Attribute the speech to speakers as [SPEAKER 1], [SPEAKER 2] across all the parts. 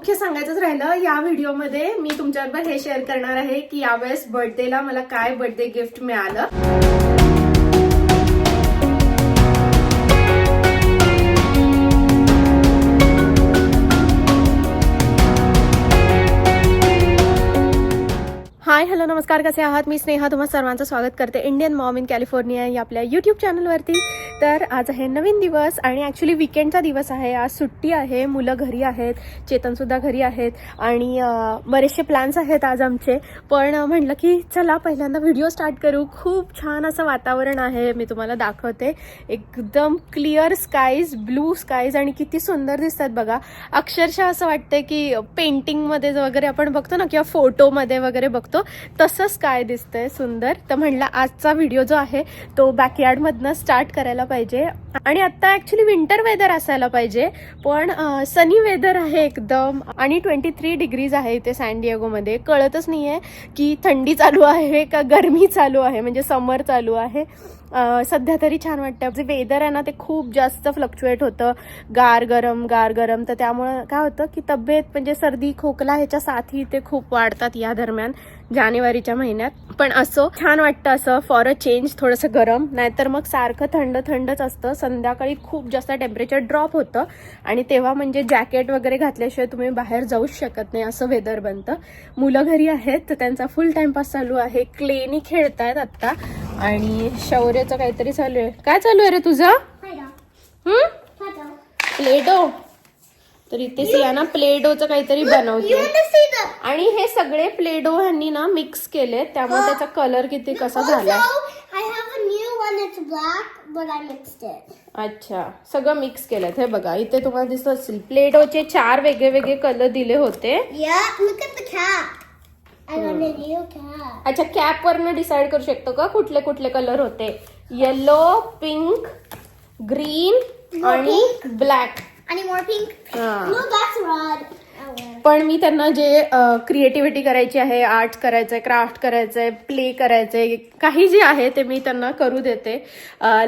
[SPEAKER 1] मुख्य सांगायचंच राहिलं या व्हिडिओमध्ये मी तुमच्याबरोबर हे शेअर करणार आहे की यावेळेस बर्थडेला मला काय बर्थडे गिफ्ट मिळालं. हाय हॅलो नमस्कार कसे आहात? मी स्नेहा तुम्हा सर्वांचं स्वागत करते इंडियन मॉम इन कॅलिफोर्निया या आपल्या यूट्यूब चॅनलवरती तर आज आहे नवीन दिवस आणि ॲक्च्युली विकेंडचा दिवस आहे. आज सुट्टी आहे मुलं घरी आहेत चेतनसुद्धा घरी आहेत आणि बरेचसे प्लॅन्स आहेत आज आमचे. पण म्हटलं की चला पहिल्यांदा व्हिडिओ स्टार्ट करू. खूप छान असं वातावरण आहे मी तुम्हाला दाखवते. एकदम क्लिअर स्काईज ब्लू स्काईज आणि किती सुंदर दिसतात बघा. अक्षरशः असं वाटतं की पेंटिंगमध्ये वगैरे आपण बघतो ना किंवा फोटोमध्ये वगैरे बघतो तसंच काय दिसतंय सुंदर. तर म्हणलं आजचा व्हिडिओ जो आहे तो बॅकयार्डमधनं स्टार्ट करायला पाहिजे. आणि आत्ता ॲक्च्युली विंटर वेदर असायला पाहिजे. पण सनी वेदर आहे एकदम. आणि ट्वेंटी थ्री डिग्रीज आहे इथे सॅनडिएगोमध्ये कळतच नाही आहे की थंडी चालू आहे का गरमी चालू आहे. म्हणजे समर चालू आहे. सध्या तरी छान वाटतं. जे वेदर आहे ना ते खूप जास्त फ्लक्च्युएट होतं. गार गरम गार गरम. तर त्यामुळं काय होतं की तब्येत म्हणजे सर्दी खोकला ह्याच्या साथी ते खूप वाढतात या दरम्यान जानेवारीच्या महिन्यात. पण असो छान वाटतं असं. फॉर अ चेंज थोडंसं गरम. नाहीतर मग सारखं थंड थंडच असतं. संध्याकाळी खूप जास्त टेम्परेचर ड्रॉप होतं. आणि तेव्हा म्हणजे जॅकेट वगैरे घातल्याशिवाय तुम्ही बाहेर जाऊच शकत नाही असं वेदर बनतं. मुलं घरी आहेत तर त्यांचा फुल टाइमपास चालू आहे. क्लेनी खेळतायत आत्ता. आणि शौर्याचं काहीतरी चालू आहे. काय चालू आहे रे तुझं? हम्म प्लेडो. तर इथे सियाना प्लेडोचं काहीतरी बनवते आणि हे सगळे प्लेडो ह्यांनी ना मिक्स केले त्यामुळे त्याचा कलर किती कसा झाला. अच्छा सगळं मिक्स केलं हे बघा इथे तुम्हाला दिसत असेल. प्लेडोचे चार वेगळे वेगळे कलर दिले होते.
[SPEAKER 2] Yeah,
[SPEAKER 1] अच्छा कॅप वरनं डिसाइड करू शकतो का कुठले कुठले कलर होते? येलो पिंक ग्रीन आणि ब्लॅक
[SPEAKER 2] Any more pink?
[SPEAKER 1] पण मी त्यांना जे क्रिएटिव्हिटी करायची आहे आर्ट आहे क्राफ्ट करायचं आहे प्ले करायचंय काही जे आहे ते मी त्यांना करू देते.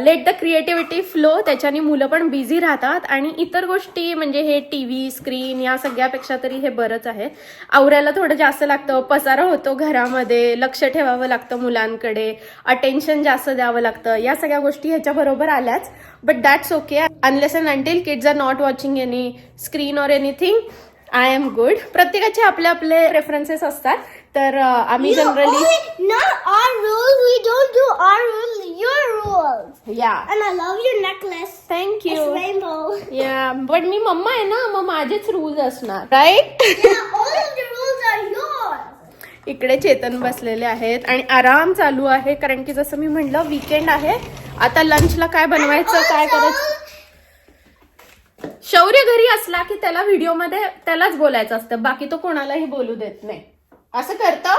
[SPEAKER 1] लेट द क्रिएटिव्हिटी फ्लो त्याच्याने मुलं पण बिझी राहतात आणि इतर गोष्टी म्हणजे हे टी व्ही स्क्रीन या सगळ्यापेक्षा तरी हे बरंच आहे. आवरायला थोडं जास्त लागतं पसारा होतो घरामध्ये लक्ष ठेवावं लागतं मुलांकडे अटेन्शन जास्त द्यावं लागतं या सगळ्या गोष्टी ह्याच्याबरोबर आल्याच. But that's okay unless and until kids are not watching any screen or anything I am good प्रत्येकाचे आपले आपले रेफरन्सेस असतात. तर आम्ही जनरली. या बट मी मम्मा आहे ना मग माझेच रूल्स असणार राईट. इकडे चेतन बसलेले आहेत आणि आराम चालू आहे कारण की जसं मी म्हणलं वीकेंड आहे. आता लंचला काय बनवायचं काय करायचं? शौर्य घरी असला की त्याला व्हिडिओमध्ये त्यालाच बोलायचं असतं. बाकी तो कोणालाही बोलू देत नाही. असं करतो?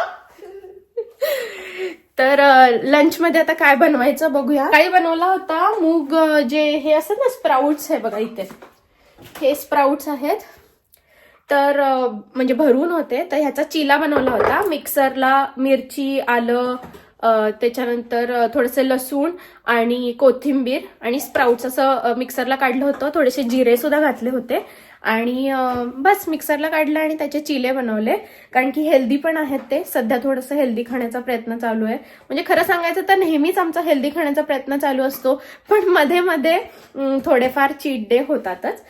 [SPEAKER 1] तर लंच मध्ये आता काय बनवायचं बघूया. काही बनवला होता मूग जे हे असतात ना स्प्राउट्स आहे बघा इथे. हे स्प्राउट्स आहेत. तर म्हणजे भरून होते. तर ह्याचा चिला बनवला होता. मिक्सरला मिरची आलं त्याच्यानंतर थोडंसं लसूण आणि कोथिंबीर आणि स्प्राऊट्स असं मिक्सरला काढलं होतं. थोडेसे जिरे सुद्धा घातले होते. आणि बस मिक्सरला काढलं आणि त्याचे चिले बनवले. कारण की हेल्दी पण आहेत ते. सध्या थोडंसं हेल्दी खाण्याचा प्रयत्न चालू आहे. म्हणजे खरं सांगायचं तर नेहमीच आमचा हेल्दी खाण्याचा प्रयत्न चालू असतो. पण मध्ये मध्ये थोडेफार चीट डे होतातच.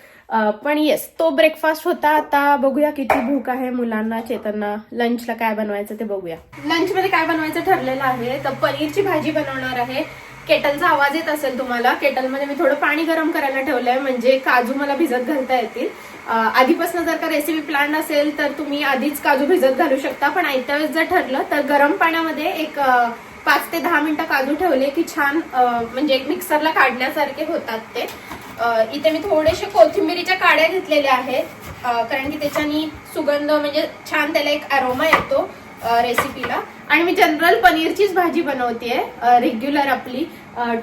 [SPEAKER 1] पण येस तो ब्रेकफास्ट होता. आता बघूया किती भूक आहे मुलांना चेतनना. लंचला काय बनवायचं ते बघूया. लंचमध्ये काय बनवायचं ठरलेलं आहे? तर पनीरची भाजी बनवणार आहे. केटलचा आवाज येत असेल तुम्हाला. केटलमध्ये मी थोडं पाणी गरम करायला ठेवलंय म्हणजे काजू मला भिजत घालता येतील. आधीपासून जर का रेसिपी प्लॅन असेल तर तुम्ही आधीच काजू भिजत घालू शकता. पण आयत्या वेळेस जर ठरलं तर गरम पाण्यामध्ये एक पाच ते दहा मिनिटं काजू ठेवले की छान म्हणजे म्हणजे मिक्सरला काढण्यासारखे होतात ते. इथे मी थोडेसे कोथिंबिरीच्या काड्या घेतलेल्या आहेत. कारण की त्याच्यानी सुगंध म्हणजे छान त्याला एक अरोमा येतो रेसिपीला आणि मी जनरल पनीरचीच भाजी बनवतेय रेग्युलर आपली.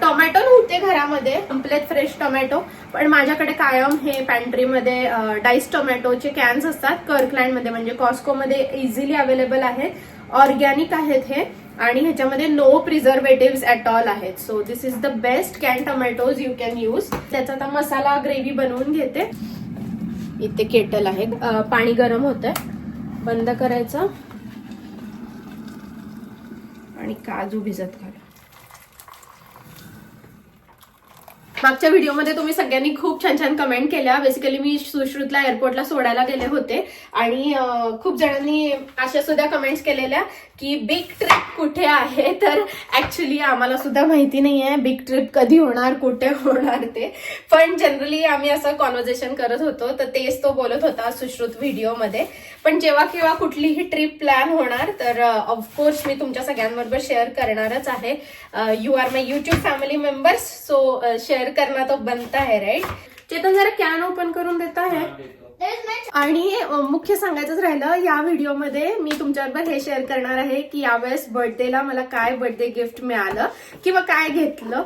[SPEAKER 1] टोमॅटो नव्हते घरामध्ये कम्प्लेट फ्रेश टोमॅटो. पण माझ्याकडे कायम हे पॅन्ट्रीमध्ये डाईस टोमॅटोचे कॅन्स असतात. कर्कलँडमध्ये म्हणजे कॉस्कोमध्ये इझिली अवेलेबल आहेत. ऑर्गॅनिक आहेत हे. आणि ह्याच्यामध्ये नो प्रिझर्वेटिव्ह ॲट ऑल आहेत. So this is the best can tomatoes you can use त्याचा आता मसाला ग्रेव्ही बनवून घेते. इथे केटल आहे. पाणी गरम होतंय. आहे बंद करायचं. आणि काजू भिजत घाला. मागच्या व्हिडिओमध्ये तुम्ही सगळ्यांनी खूप छान छान कमेंट केल्या. बेसिकली मी सुश्रुतला एअरपोर्टला सोडायला गेले होते. आणि खूप जणांनी अशा सुद्धा कमेंट्स केलेल्या की बिग ट्रिप कुठे आहे? तर ऍक्च्युली आम्हाला सुद्धा माहिती नाही आहे बिग ट्रिप कधी होणार कुठे होणार ते. पण जनरली आम्ही असं कॉन्व्हर्सेशन करत होतो. तर तेच तो बोलत होता सुश्रुत व्हिडिओमध्ये. पण जेव्हा केव्हा कुठलीही ट्रिप प्लॅन होणार तर ऑफकोर्स मी तुमच्या सगळ्यांबरोबर शेअर करणारच आहे. You are my YouTube family members so share करना तो बनता है राईट चेतन जरा कॅन ओपन करून देता है?
[SPEAKER 2] my
[SPEAKER 1] आणि मुख्य सांगायचंच राहिलं या व्हिडिओमध्ये मी तुमच्याबरोबर हे शेअर करणार आहे की यावेळेस बर्थडेला मला काय बर्थडे गिफ्ट मिळालं किंवा काय घेतलं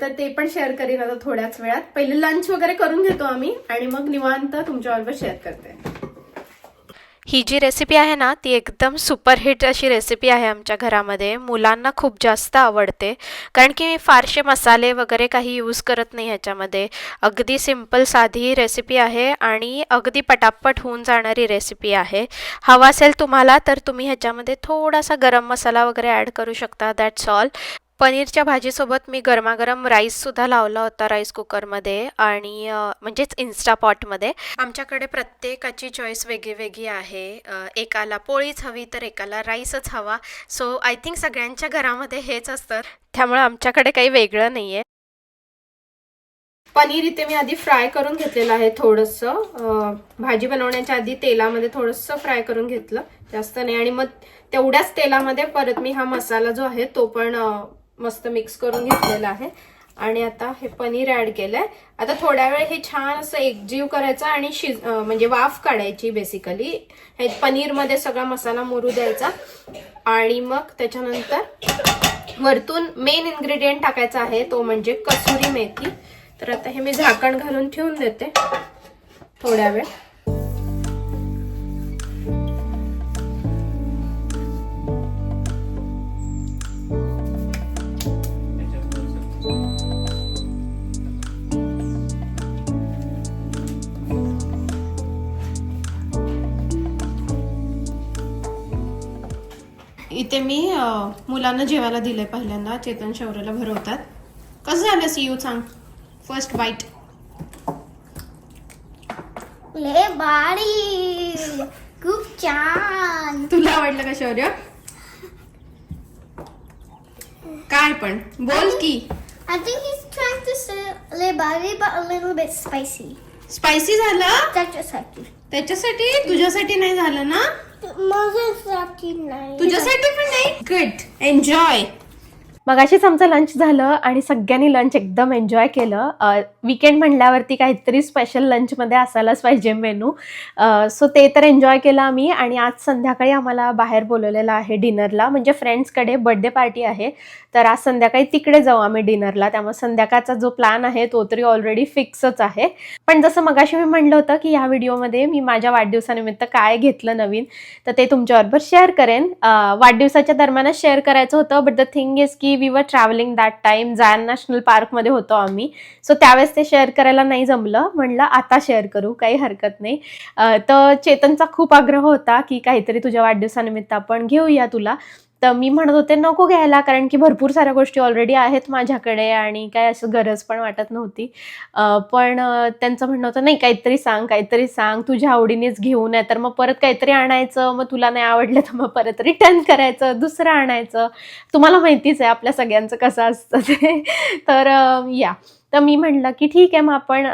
[SPEAKER 1] तर ते पण शेअर करीन आता थोड्याच वेळात. पहिले लंच वगैरे करून घेतो आम्ही आणि मग निवांत तुमच्याबरोबर शेअर करते.
[SPEAKER 3] ही जी रेसिपी आहे ना ती एकदम सुपरहिट अशी रेसिपी आहे आमच्या घरामध्ये. मुलांना खूप जास्त आवडते. कारण की मी फारसे मसाले वगैरे काही यूज करत नाही ह्याच्यामध्ये. अगदी सिंपल साधी रेसिपी आहे आणि अगदी पटापट होऊन जाणारी रेसिपी आहे. हवा असेल तुम्हाला तर तुम्ही ह्याच्यामध्ये थोडासा गरम मसाला वगैरे ॲड करू शकता. दॅट्स ऑल पनीरच्या भाजीसोबत मी गरमागरम राईससुद्धा लावला होता राईस कुकरमध्ये आणि म्हणजेच इन्स्टापॉटमध्ये आमच्याकडे प्रत्येकाची चॉईस वेगळी वेगळी आहे एकाला पोळीच हवी तर एकाला राईसच हवा. सो आय थिंक सगळ्यांच्या घरामध्ये हेच असतं. त्यामुळे आमच्याकडे काही वेगळं नाही आहे
[SPEAKER 1] पनीर इथे मी आधी फ्राय करून घेतलेलं आहे थोडंसं. भाजी बनवण्याच्या आधी तेलामध्ये थोडंसं फ्राय करून घेतलं. जास्त नाही आणि मग तेवढ्याच तेलामध्ये परत मी हा मसाला जो आहे तो पण मस्त मिक्स करून घेतलेलं आहे. आणि आता हे पनीर ऍड केलंय. आता थोड्या वेळ हे छान असं एकजीव करायचं आणि शिज म्हणजे वाफ काढायची बेसिकली हे पनीरमध्ये सगळा मसाला मुरू द्यायचा. आणि मग त्याच्यानंतर वरतून मेन इन्ग्रेडियंट टाकायचा आहे तो म्हणजे कसुरी मेथी. तर आता हे मी झाकण घालून ठेवून देते. थोड्या वेळ. इथे मी अं, मुलांना जेवायला दिलंय पहिल्यांदा. चेतन शौर्याला भरवतात. कसं झालं सी यू सांग? फर्स्ट बाईट
[SPEAKER 2] लय भारी खूप छान.
[SPEAKER 1] तुला आवडलं का शौर्य? काय पण. बोल की.
[SPEAKER 2] I think he's trying to say lay bari but a little bit spicy.
[SPEAKER 1] Spicy झालं?
[SPEAKER 2] त्याच्यासाठी.
[SPEAKER 1] त्याच्यासाठी? तुझ्यासाठी नाही झालं ना?
[SPEAKER 2] माझ्यासाठी नाही.
[SPEAKER 1] तुझ्यासाठी पण नाही? गुड एन्जॉय मगाशीच आमचं लंच झालं आणि सगळ्यांनी लंच एकदम एन्जॉय केलं. विकेंड म्हणल्यावरती काहीतरी स्पेशल लंचमध्ये असायलाच पाहिजे मेनू सो ते तर एन्जॉय केलं आम्ही आणि आज संध्याकाळी आम्हाला बाहेर बोलवलेलं आहे डिनरला म्हणजे फ्रेंड्सकडे बर्थडे पार्टी आहे. तर आज संध्याकाळी तिकडे जाऊ आम्ही डिनरला त्यामुळे संध्याकाळचा जो प्लॅन आहे तो तरी ऑलरेडी फिक्सच आहे. पण जसं मगाशी मी म्हणलं होतं की ह्या व्हिडिओमध्ये मी माझ्या वाढदिवसानिमित्त काय घेतलं नवीन तर ते तुमच्याबरोबर शेअर करेन. वाढदिवसाच्या दरम्यानच शेअर करायचं होतं बट द थिंग इज की we were travelling that time Zion national पार्कमध्ये होतो आम्ही. सो त्यावेळेस ते शेअर करायला नाही जमलं. म्हणलं आता शेअर करू काही हरकत नाही. तर चेतनचा खूप आग्रह होता की काहीतरी तुझ्या वाढदिवसानिमित्त आपण घेऊया तुला. तर मी म्हणत होते नको घ्यायला कारण की भरपूर साऱ्या गोष्टी ऑलरेडी आहेत माझ्याकडे आणि काय असं गरज पण वाटत नव्हती. पण त्यांचं म्हणणं होतं नाही काहीतरी सांग काहीतरी सांग तुझ्या आवडीनेच घेऊ नये तर मग परत काहीतरी आणायचं मग तुला नाही आवडलं तर मग परत रिटर्न करायचं दुसरं आणायचं. तुम्हाला माहितीच आहे आपल्या सगळ्यांचं कसं असतं ते. तर या. तर मी म्हणलं की ठीक आहे मग आपण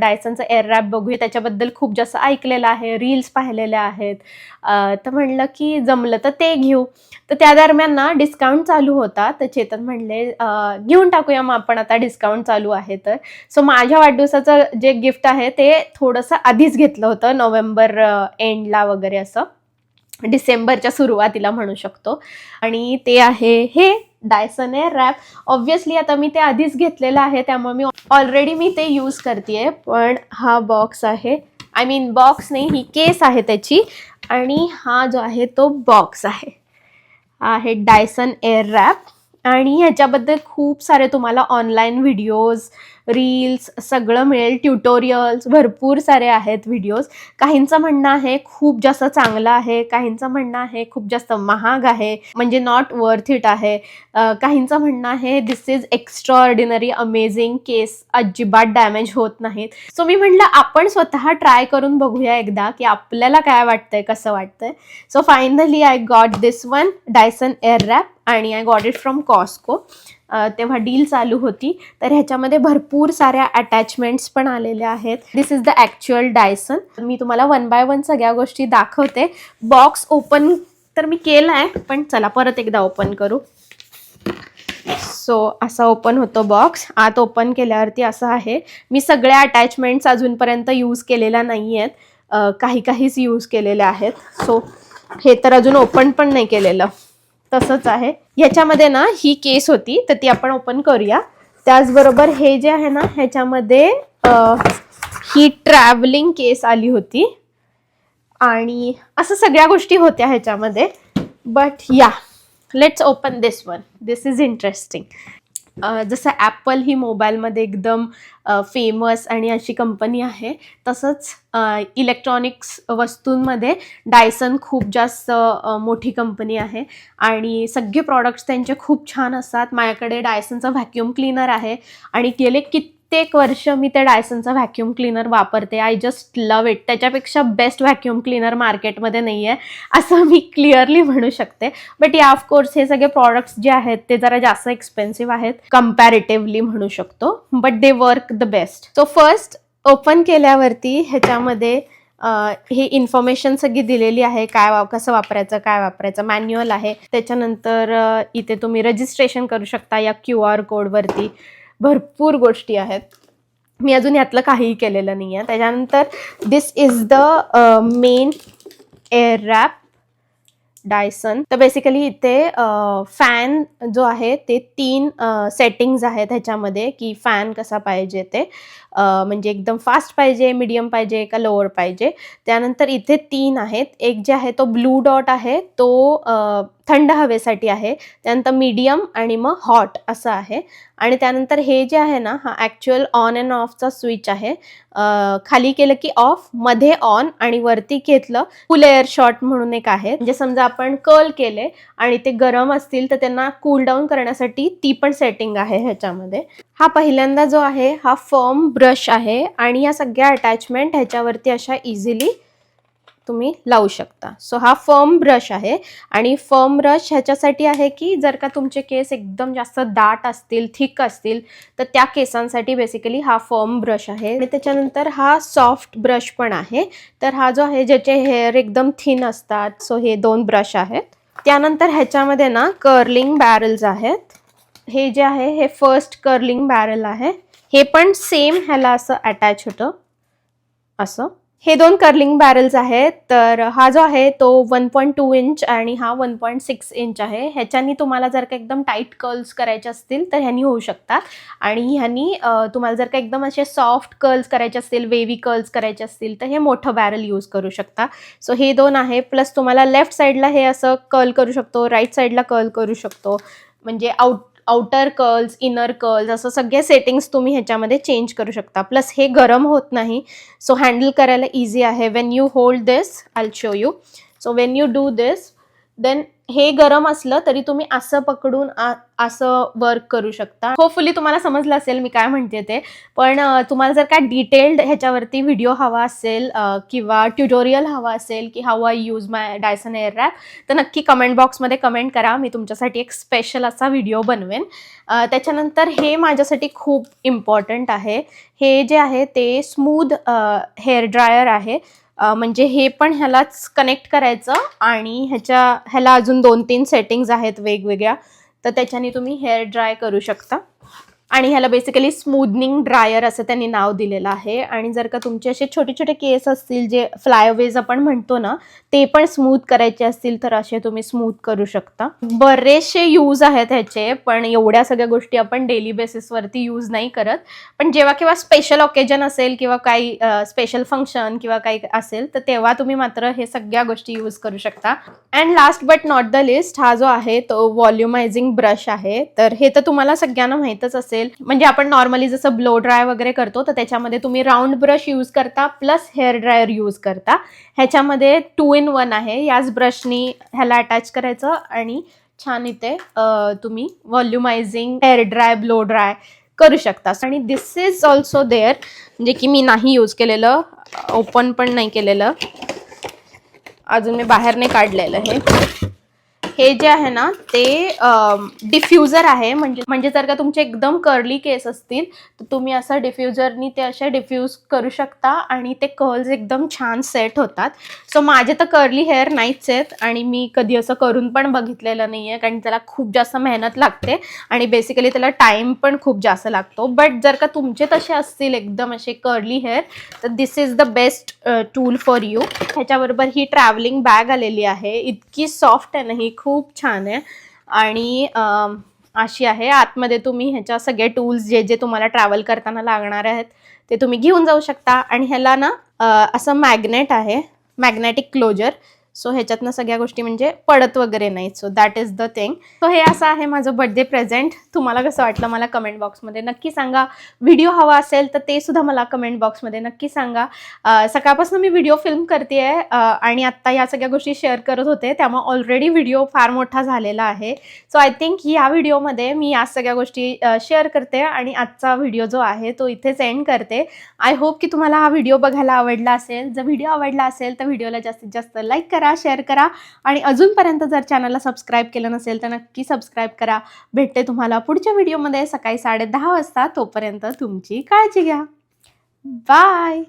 [SPEAKER 1] डायसनचं एअर रॅप बघूया. त्याच्याबद्दल खूप जास्त ऐकलेलं आहे रील्स पाहिलेल्या आहेत. तर म्हणलं की जमलं तर ते घेऊ. तर त्या दरम्यान ना डिस्काउंट चालू होता. तर चेतन म्हणले घेऊन टाकूया. मग आपण आता डिस्काउंट चालू आहे तर. सो माझ्या वाढदिवसाचं जे गिफ्ट आहे ते थोडंसं आधीच घेतलं होतं. नोव्हेंबर एंडला वगैरे असं. डिसेंबरच्या सुरुवातीला म्हणू शकतो. आणि ते आहे हे. डायसन आहे रॅप ऑब्व्हियसली आता मी ते आधीच घेतलेलं आहे त्यामुळे मी ऑलरेडी मी ते यूज करते पण हा बॉक्स आहे. आय मीन बॉक्स नाही ही केस आहे त्याची. आणि हा जो आहे तो बॉक्स आहे. आहे डायसन एअर रॅप आणि ह्याच्याबद्दल खूप सारे तुम्हाला ऑनलाईन व्हिडिओज रील्स सगळं मिळेल ट्युटोरियल्स भरपूर सारे आहेत व्हिडिओज काहींचं म्हणणं आहे खूप जास्त चांगलं आहे. काहींचं म्हणणं आहे खूप जास्त महाग आहे. म्हणजे नॉट वर्थ इट आहे. काहींचं म्हणणं आहे this is extraordinary amazing case अजिबात डॅमेज होत नाहीत. सो मी म्हटलं आपण स्वतः ट्राय करून बघूया एकदा की आपल्याला काय वाटतंय कसं वाटतंय. So finally I got this one Dyson air wrap आणि I got it from Costco तेव्हा डील चालू होती. तर ह्याच्यामध्ये भरपूर साऱ्या अटॅचमेंट्स पण आलेल्या आहेत. This is the actual Dyson मी तुम्हाला वन बाय वन सगळ्या गोष्टी दाखवते. बॉक्स ओपन तर मी केला आहे पण चला परत एकदा ओपन करू. सो असा ओपन होतो बॉक्स आत ओपन केल्यावरती असं आहे. मी सगळ्या अटॅचमेंट्स अजूनपर्यंत यूज केलेल्या नाही आहेत काही काहीच यूज केलेल्या आहेत. सो हे तर अजून ओपन पण नाही केलेलं. तसंच आहे. ह्याच्यामध्ये ना ही केस होती तर ती आपण ओपन करूया. त्याचबरोबर हे जे आहे ना ह्याच्यामध्ये ही ट्रॅव्हलिंग केस आली होती. आणि असं सगळ्या गोष्टी होत्या ह्याच्यामध्ये. But yeah let's open this one this is interesting जसं ॲपल ही मोबाईलमध्ये एकदम फेमस आणि अशी कंपनी आहे तसंच इलेक्ट्रॉनिक्स वस्तूंमध्ये डायसन खूप जास्त मोठी कंपनी आहे. आणि सगळे प्रॉडक्ट्स त्यांचे खूप छान असतात. माझ्याकडे डायसनचं व्हॅक्युम क्लीनर आहे. आणि गेले कित्येक वर्ष मी ते डायसनचा व्हॅक्युम क्लीनर वापरते. आय जस्ट लव इट त्याच्यापेक्षा बेस्ट व्हॅक्युम क्लीनर मार्केटमध्ये नाही आहे असं मी क्लिअरली म्हणू शकते. बट या ऑफकोर्स हे सगळे प्रॉडक्ट्स जे आहेत ते जरा जास्त एक्सपेन्सिव्ह आहेत. कम्पॅरेटिव्हली म्हणू शकतो. But they work the best so first open केल्यावरती ह्याच्यामध्ये ही हे इन्फॉर्मेशन सगळी दिलेली आहे. काय वा कसं वापरायचं काय वापरायचं मॅन्युअल आहे. त्याच्यानंतर इथे तुम्ही रजिस्ट्रेशन करू शकता या क्यू आर कोडवरती भरपूर गोष्टी आहेत. मी अजून यातलं काहीही केलेलं नाही आहे त्याच्यानंतर this is the main air wrap Dyson तर बेसिकली इथे uh, फॅन जो आहे ते तीन uh, सेटिंग्ज आहेत ह्याच्यामध्ये की फॅन कसा पाहिजे ते. Uh, म्हणजे एकदम फास्ट पाहिजे मीडियम पाहिजे का लोअर पाहिजे. त्यानंतर इथे तीन आहेत. एक जे आहे तो ब्लू डॉट आहे तो थंड हवेसाठी आहे. त्यानंतर मीडियम आणि मग हॉट असं आहे. आणि त्यानंतर हे जे आहे ना हा ॲक्च्युअल ऑन अँड ऑफचा स्विच आहे. खाली केलं की ऑफमध्ये ऑन आणि वरती घेतलं फुल एअर शॉट म्हणून एक आहे. म्हणजे समजा आपण कर्ल केले आणि ते गरम असतील तर त्यांना कूल डाऊन करण्यासाठी ती पण सेटिंग आहे ह्याच्यामध्ये. हा पहिल्यांदा जो आहे हा फर्म ब्रश आहे. आणि या सगळ्या अटॅचमेंट ह्याच्यावरती अशा इझिली तुम्ही लावू शकता. सो हा फर्म ब्रश आहे आणि फर्म ब्रश ह्याच्यासाठी आहे की जर का तुमचे केस एकदम जास्त दाट असतील थिक असतील तर त्या केसांसाठी बेसिकली हा फर्म ब्रश आहे. आणि त्याच्यानंतर हा सॉफ्ट ब्रश पण आहे. तर हा जो आहे ज्याचे हेअर एकदम थिन असतात सो हे दोन ब्रश आहेत. त्यानंतर ह्याच्यामध्ये ना कर्लिंग बॅरल्स आहेत. हे जे आहे हे फर्स्ट कर्लिंग बॅरल आहे. हे पण सेम ह्याला असं अटॅच होतं. असं. हे दोन कर्लिंग बॅरल्स आहेत. तर हा जो आहे तो वन पॉईंट टू इंच आणि हा वन पॉईंट सिक्स इंच आहे. ह्याच्यानी तुम्हाला जर का एकदम टाईट कर्ल्स करायचे असतील तर ह्यानी होऊ शकतात. आणि ह्यानी तुम्हाला जर का एकदम असे सॉफ्ट कर्ल्स करायचे असतील वेवी कर्ल्स करायचे असतील तर हे मोठं बॅरल यूज करू शकता. सो हे दोन आहे. प्लस तुम्हाला लेफ्ट साईडला हे असं कर्ल करू शकतो राईट साईडला कर्ल करू शकतो. म्हणजे out outer curls inner curls असं सगळे सेटिंग्स तुम्ही ह्याच्यामध्ये चेंज करू शकता. प्लस हे गरम होत नाही. सो हँडल करायला इझी आहे. When you hold this I show you so when you do this then हे गरम असलं तरी तुम्ही असं पकडून असं वर्क करू शकता. होपफुली तुम्हाला समजलं असेल मी काय म्हणते ते. पण तुम्हाला जर काय डिटेल्ड ह्याच्यावरती व्हिडिओ हवा असेल किंवा ट्युटोरियल हवा असेल की how I use my Dyson air wrap तर नक्की कमेंट बॉक्समध्ये कमेंट करा. मी तुमच्यासाठी एक स्पेशल असा व्हिडिओ बनवेन. त्याच्यानंतर हे माझ्यासाठी खूप इम्पॉर्टंट आहे. हे जे आहे ते स्मूथ हेअर ड्रायर आहे. म्हणजे हे पण ह्यालाच कनेक्ट करायचं आणि ह्याच्या ह्याला अजून दोन तीन सेटिंग्ज आहेत वेगवेगळ्या तर त्याच्याने तुम्ही हेअर ड्राय करू शकता. आणि ह्याला बेसिकली स्मूदनिंग ड्रायर असं त्यांनी नाव दिलेलं आहे. आणि जर का तुमचे असे छोटे छोटे केस असतील जे फ्लायवेज आपण म्हणतो ना ते पण स्मूथ करायचे असतील तर असे तुम्ही स्मूथ करू शकता. बरेचसे यूज आहेत ह्याचे पण एवढ्या सगळ्या गोष्टी आपण डेली बेसिसवरती यूज नाही करत. पण जेव्हा केव्हा स्पेशल ऑकेजन असेल किंवा काही स्पेशल फंक्शन किंवा काही असेल तर तेव्हा तुम्ही मात्र हे सगळ्या गोष्टी यूज करू शकता. And last but not the least हा जो आहे तो व्हॉल्युमायझिंग ब्रश आहे. तर हे तर तुम्हाला सगळ्यांना माहीतच असेल असेल. म्हणजे आपण नॉर्मली जसं ब्लो ड्राय वगैरे करतो तर त्याच्यामध्ये तुम्ही राऊंड ब्रश यूज करता प्लस हेअर ड्रायर यूज करता. ह्याच्यामध्ये टू इन वन आहे. याच ब्रशनी ह्याला अटॅच करायचं आणि छान इथे तुम्ही volumising hair dry blow dry करू शकता. आणि दिस इज ऑल्सो देअर म्हणजे की मी नाही यूज केलेलं ओपन पण नाही केलेलं. अजून मी बाहेर नाही काढलेलं हे. हे जे आहे ना ते डिफ्युजर आहे. म्हणजे म्हणजे जर का तुमचे एकदम कर्ली केस असतील तर तुम्ही असं डिफ्युजरनी ते असे डिफ्यूज करू शकता आणि ते कर्ल्स एकदम छान सेट होतात. सो माझे तर कर्ली हेअर नाहीच आहेत आणि मी कधी असं करून पण बघितलेलं नाही आहे कारण त्याला खूप जास्त मेहनत लागते आणि बेसिकली त्याला टाईम पण खूप जास्त लागतो. बट जर का तुमचे तसे असतील एकदम असे कर्ली हेअर तर this is the best tool for you ह्याच्याबरोबर ही ट्रॅव्हलिंग बॅग आलेली आहे. इतकी सॉफ्ट आहे ना ही खूप खूप छान आहे. आणि अशी आहे आतमध्ये तुम्ही ह्याच्या सगळे टूल्स जे जे तुम्हाला ट्रॅव्हल करताना लागणार आहेत ते तुम्ही घेऊन जाऊ शकता. आणि ह्याला ना असं मॅग्नेट आहे मॅग्नेटिक क्लोजर सो ह्याच्यातनं सगळ्या गोष्टी म्हणजे पडत वगैरे नाहीत. So that is the thing so हे असं आहे माझं बर्थडे प्रेझेंट तुम्हाला कसं वाटलं मला कमेंट बॉक्समध्ये नक्की सांगा. व्हिडिओ हवा असेल तर ते सुद्धा मला कमेंट बॉक्समध्ये नक्की सांगा. सकाळपासून मी व्हिडिओ फिल्म करते आहे आणि आत्ता या सगळ्या गोष्टी शेअर करत होते. त्यामुळे ऑलरेडी व्हिडिओ फार मोठा झालेला आहे. सो आय थिंक या व्हिडिओमध्ये मी या सगळ्या गोष्टी शेअर करते आणि आजचा व्हिडिओ जो आहे तो इथेच एंड करते. आय होप की तुम्हाला हा व्हिडिओ बघायला आवडला असेल. जर व्हिडिओ आवडला असेल तर व्हिडिओला जास्तीत जास्त लाईक करा. शेअर करा. आणि अजूनपर्यंत जर चॅनलला सबस्क्राईब केलं नसेल तर नक्की सबस्क्राईब करा. भेटते तुम्हाला पुढच्या व्हिडिओमध्ये सकाळी साडे दहा वाजता. तोपर्यंत तुमची काळजी घ्या. बाय